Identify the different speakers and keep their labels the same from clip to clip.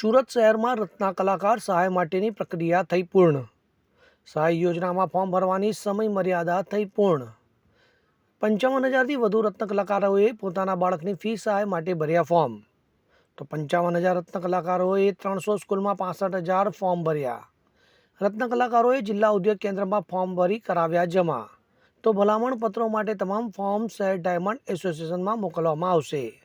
Speaker 1: સુરત શહેરમાં રત્ના કલાકાર સહાય માટેની પ્રક્રિયા થઈ પૂર્ણ. સહાય યોજનામાં ફોર્મ ભરવાની સમય મર્યાદા થઈ પૂર્ણ. પંચાવન હજારથી વધુ રત્ન કલાકારોએ પોતાના બાળકની ફી સહાય માટે ભર્યા ફોર્મ. તો પંચાવન હજાર રત્ન કલાકારોએ ત્રણસો સ્કૂલમાં પાસઠ હજાર ફોર્મ ભર્યા. રત્ન કલાકારોએ જિલ્લા ઉદ્યોગ કેન્દ્રમાં ફોર્મ ભરી કરાવ્યા જમા. તો ભલામણ પત્રો માટે તમામ ફોર્મ શહેર ડાયમંડ એસોસિએશનમાં મોકલવામાં આવશે.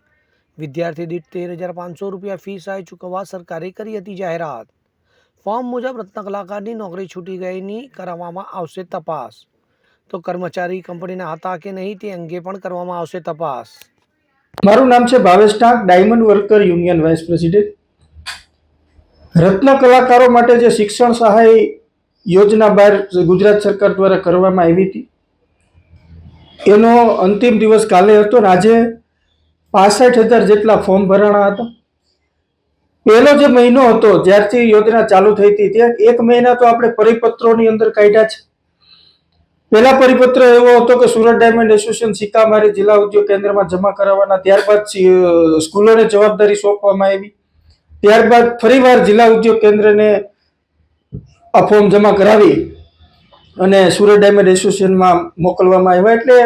Speaker 1: વિદ્યાર્થી દીઠ તેર હજાર પાંચસો રૂપિયા ફી સહાય ચૂકવવા સરકારે કરી હતી જાહેરાત. ફોર્મ મુજબ રત્ન કલાકારની નોકરી છૂટી ગઈની કરાવવામાં આવશે તપાસ. તો કર્મચારી કંપનીના હતા કે નહીં તે અંગે પણ કરવામાં આવશે તપાસ.
Speaker 2: મારું નામ છે Bhavesh Tank, diamond worker union vice president. રત્ન કલાકારો માટે જે શિક્ષણ સહાય યોજના બહાર ગુજરાત સરકાર દ્વારા કરવામાં આવી હતી, એનો અંતિમ દિવસ કાલે હતો ને આજે પાસઠ હજાર જેટલા ફોર્મ ભરાણા હતા. પહેલો જે મહિનો હતો, જ્યારથી યોજના ચાલુ થઈ હતી, ત્યાં એક મહિના તો આપણે પરિપત્રોની અંદર કાઢ્યા છે. પહેલા પરિપત્ર એવો હતો કે સુરત ડાયમંડ એસોસિએશન સીતામારી જિલ્લા ઉદ્યોગ કેન્દ્રમાં જમા કરાવવાના, ત્યારબાદ સ્કૂલોને જવાબદારી સોંપવામાં આવી. ત્યારબાદ ફરીવાર જિલ્લા ઉદ્યોગ કેન્દ્રને આ ફોર્મ જમા કરાવી અને સુરત ડાયમંડ એસોસિએશનમાં મોકલવામાં આવ્યા. એટલે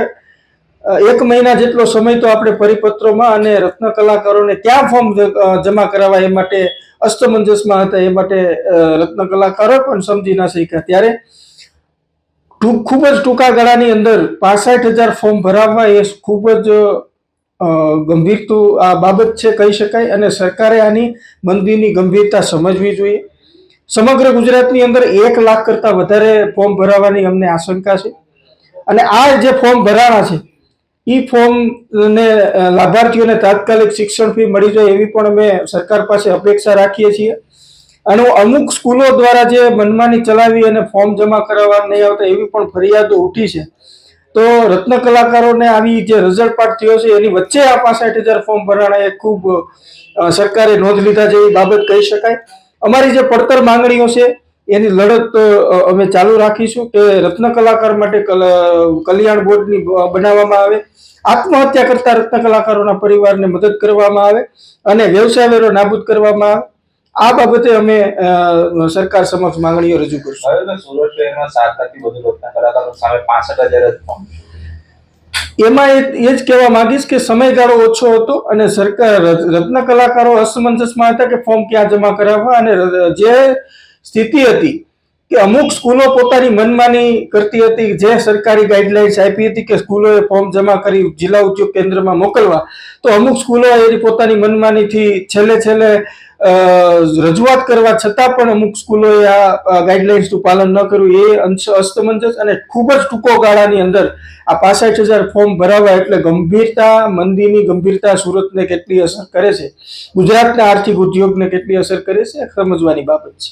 Speaker 2: એક મહિના જેટલો સમય તો આપણે પરિપત્રોમાં અને રત્ન કલાકારોને ક્યાં ફોર્મ જમા કરાવવા એ માટે અસ્તમંજસમાં હતા, એ માટે રત્ન કલાકારો પણ સમજી ના શક્યા. ત્યારે ખૂબ જ ટૂંકા ગાળાની અંદર પાસઠ હજાર ફોર્મ ભરાવવા એ ખૂબ જ ગંભીરતું, આ બાબત છે કહી શકાય અને સરકારે આની મંદીની ગંભીરતા સમજવી જોઈએ. સમગ્ર ગુજરાતની અંદર એક લાખ કરતાં વધારે ફોર્મ ભરાવાની અમને આશંકા છે. અને આ જે ફોર્મ ભરાણા છે એ ફોર્મને લાભાર્થીઓને તાત્કાલિક શિક્ષણ ફી મળી જાય એવી પણ અમે સરકાર પાસે અપેક્ષા રાખીએ છીએ. અને અમુક સ્કૂલો દ્વારા જે મનમાની ચલાવી અને ફોર્મ જમા કરાવવા નહીં આવતા એવી પણ ફરિયાદો ઉઠી છે. તો રત્ન કલાકારોને આવી જે રઝળપાટ થયો છે, એની વચ્ચે આ પાસઠ હજાર ફોર્મ ભરાણા એ ખૂબ સરકારે નોંધ લીધા જેવી બાબત કહી શકાય. અમારી જે પડતર માંગણીઓ છે એની લડત અમે ચાલુ રાખીશું કે રત્ન કલાકાર માટે કલ્યાણ બોર્ડની બનાવવામાં આવે. આત્મહત્યા કરતા રત્ન કલાકારોના પરિવારને મદદ કરવામાં આવે અને વ્યવસાય વેરો નાબૂદ કરવામાં આવે. આ બાબતે અમે સરકાર સમક્ષ માંગણીઓ રજૂ કરશું.
Speaker 3: સુરત શહેરમાં સાત વધુ રત્ન કલાકારો સામે પાસઠ હજાર
Speaker 2: એમાં એ એ જ કહેવા માંગીશ કે સમયગાળો ઓછો હતો અને સરકાર રત્ન કલાકારો અસમંજસમાં હતા કે ફોર્મ ક્યાં જમા કરાવવા અને જે સ્થિતિ હતી કે અમુક સ્કૂલો પોતાની મનમાની કરતી હતી, જે સરકારી ગાઈડલાઇન્સ આપી હતી કે સ્કૂલોએ ફોર્મ જમા કરી જિલ્લા ઉદ્યોગ કેન્દ્રમાં મોકલવા. તો અમુક સ્કૂલો એ પોતાની મનમાનીથી છેલ્લે છેલ્લે રજૂઆત કરવા છતાં પણ અમુક સ્કૂલોએ આ ગાઈડલાઇન્સનું પાલન ન કર્યું. એ અંશ, અસ્તમંજસ અને ખૂબ જ ટૂંકો ગાળાની અંદર આ પાસઠ હજાર ફોર્મ ભરાવા એટલે ગંભીરતા, મંદીની ગંભીરતા સુરતને કેટલી અસર કરે છે, ગુજરાતના આર્થિક ઉદ્યોગને કેટલી અસર કરે છે, સમજવાની બાબત છે.